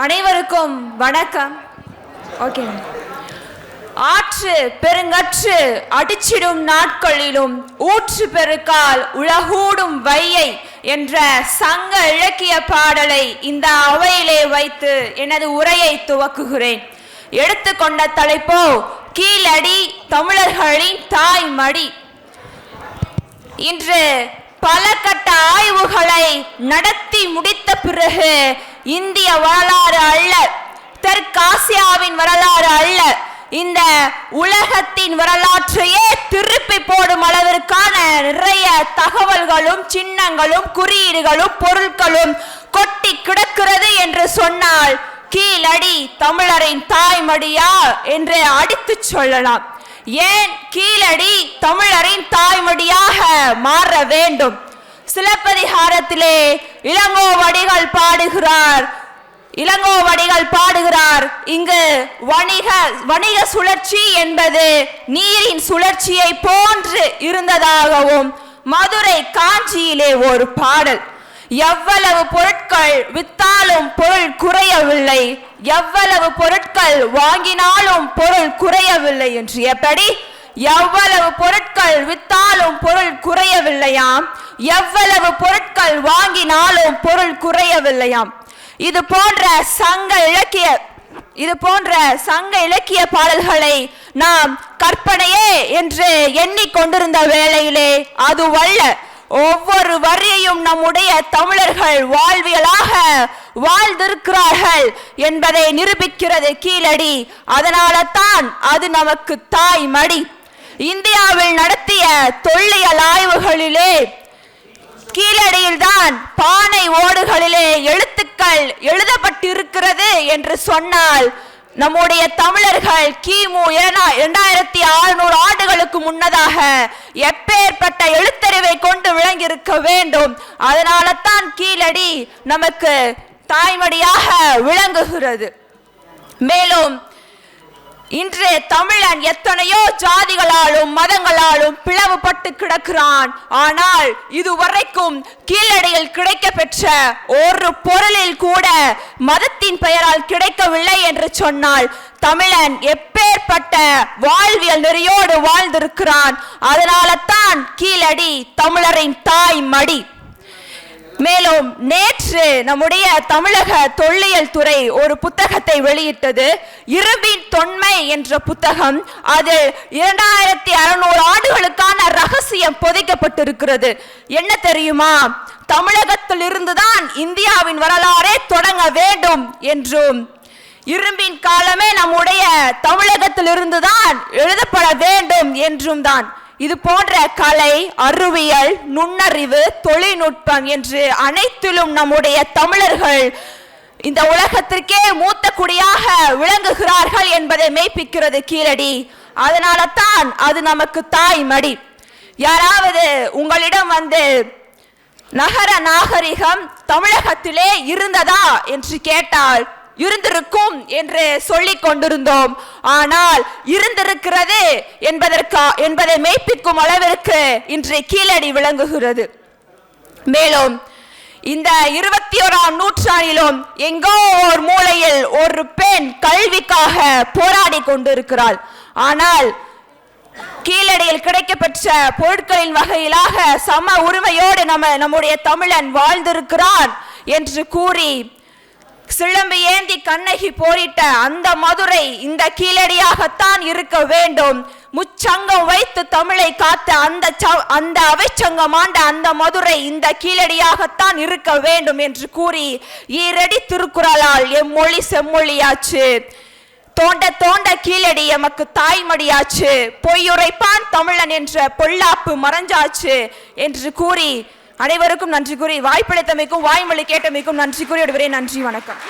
அனைவருக்கும் வணக்கம். ஓகே ஆற்று பெருங்கற்று அடிச்சிடும் நாட்களிலும் ஊற்று பெருக்கால் உலகூடும் வையை என்ற சங்க இலக்கிய பாடலை இந்த அவையிலே வைத்து எனது உரையை துவக்குகிறேன். எடுத்துக்கொண்ட தலைப்போ கீழடி தமிழர்களின் தாய்மடி. இன்று பல கட்ட போர்களை நடத்தி முடித்த பிறகு இந்திய வரலாறு அல்ல தெற்காசியாவின் வரலாறு அல்ல இந்த உலகத்தின் வரலாற்றையே திருப்பி போடும் அளவிற்கான நிறைய தகவல்களும் சின்னங்களும் குறியீடுகளும் பொருட்களும் கொட்டி கிடக்கிறது என்று சொன்னால் கீழடி தமிழரின் தாய்மடியா என்று அடித்துச் சொல்லலாம். ஏன் கீழடி தமிழரின் தாய்மடியாக மாற வேண்டும்? சிலப்பதிகாரத்திலே இளங்கோவடிகள் பாடுகிறார். இளங்கோவடிகள் பாடுகிறார். இங்கு வணிக வணிக சுழற்சி என்பது நீரின் சுழற்சியை போன்று இருந்ததாகவும் மதுரை காஞ்சியிலே ஒரு பாடல். எவ்வளவு பொருட்கள் வித்தாலும் பொருள் குறையவில்லை. எவ்வளவு பொருட்கள் வாங்கினாலும் பொருள் குறையவில்லை என்று எப்படி? எவ்வளவு பொருட்கள் வித்தாலும் பொருள் குறையவில்லையாம். எவ்வளவு பொருட்கள் வாங்கினாலும் பொருள் குறையவில்லையாம். இது போன்ற சங்க இலக்கிய இது போன்ற சங்க இலக்கிய பாடல்களை நாம் கற்பனையே என்று எண்ணிக்கொண்டிருந்த வேளையிலே அது வல்ல ஒவ்வொரு வரியையும் நம்முடைய தமிழர்கள் வாழ்வியலாக வாழ்ந்திருக்கிறார்கள் என்பதை நிரூபிக்கிறது கீழடி. அதனால தான் அது நமக்கு தாய் மடி இந்தியாவில் நடத்திய தொல்லியல் ஆய்வுகளிலே கீழடியில் தான் பானை ஓடுகளிலே எழுத்துக்கள் எழுதப்பட்டிருக்கிறது என்று சொன்னால் நம்முடைய தமிழர்கள் கிமு இரண்டாயிரத்தி அறுநூறு ஆண்டுகளுக்கு முன்னதாக எப்பேற்பட்ட எழுத்தறிவை கொண்டு விளங்கியிருக்க வேண்டும். அதனால தான் கீழடி நமக்கு தாய்மடியாக விளங்குகிறது. மேலும் இன்று தமிழன் எத்தனையோ ஜாதிகளாலும் மதங்களாலும் பிளவுபட்டு கிடக்கிறான். ஆனால் இதுவரைக்கும் கீழடியில் கிடைக்க பெற்ற ஒரு பொருளில் கூட மதத்தின் பெயரால் கிடைக்கவில்லை என்று சொன்னால் தமிழன் எப்பேற்பட்ட வாழ்வியல் நெறியோடு வாழ்ந்திருக்கிறான். அதனால தான் கீழடி தமிழரின் தாய் மடி. மேலும் நேற்று நம்முடைய தமிழக தொல்லியல் துறை ஒரு புத்தகத்தை வெளியிட்டது இரும்பின் தொன்மை என்ற புத்தகம். அது இரண்டாயிரத்தி அறுநூறு ஆண்டுகளுக்கான ரகசியம் புதைக்கப்பட்டிருக்கிறது. என்ன தெரியுமா? தமிழகத்திலிருந்து தான் இந்தியாவின் வரலாறே தொடங்க வேண்டும் என்றும். இரும்பின் காலமே நம்முடைய தமிழகத்திலிருந்துதான் எழுதப்பட வேண்டும் என்றும் தான். இது போன்ற கலை அறிவியல் நுண்ணறிவு தொழில்நுட்பம் என்று அனைத்திலும் நம்முடைய தமிழர்கள் இந்த உலகத்திற்கே மூத்த குடியாக விளங்குகிறார்கள் என்பதை மெய்ப்பிக்கிறது கீழடி. அதனால தான் அது நமக்கு தாய் மடி யாராவது உங்களிடம் வந்து நகர நாகரிகம் தமிழகத்திலே இருந்ததா? என்று கேட்டால் இருந்திருக்கும் என்று சொல்லிக் கொண்டிருந்தோம். ஆனால் இருந்திருக்கிறது என்பதற்கா என்பதை மெய்ப்பிக்கும் அளவிற்கு இன்று கீழடி விளங்குகிறது. மேலும் இந்த இருபத்தி ஓராம் நூற்றாண்டிலும் எங்கோ ஒரு மூலையில் ஒரு பெண் கல்விக்காக போராடி கொண்டிருக்கிறாள். ஆனால் கீழடியில் கிடைக்கப்பெற்ற பொருட்களின் வகையிலாக சம உரிமையோடு நம்ம நம்முடைய தமிழன் வாழ்ந்திருக்கிறான் என்று கூறி சிலம்பு ஏந்தி கண்ணகி போரிட்ட அந்த மதுரை இந்த கீழடியாகத்தான் இருக்க வேண்டும். முச்சங்கம் வைத்து தமிழை காத்த அந்த அந்த அவைச்சங்கம் ஆண்ட அந்த மதுரை இந்த கீழடியாகத்தான் இருக்க வேண்டும் என்று கூறி ஈரடி திருக்குறளால் எம்மொழி செம்மொழியாச்சு. தோண்ட தோண்ட கீழடி எமக்கு தாய்மடியாச்சு. பொய்யுரைப்பான் தமிழன் என்ற பொல்லாப்பு மறைஞ்சாச்சு என்று கூறி அனைவருக்கும் நன்றி கூறி வாய்ப்பளித்தமைக்கும் வாய்மொழி கேட்டமைக்கும் நன்றி கூறி விடுவரே நன்றி வணக்கம்.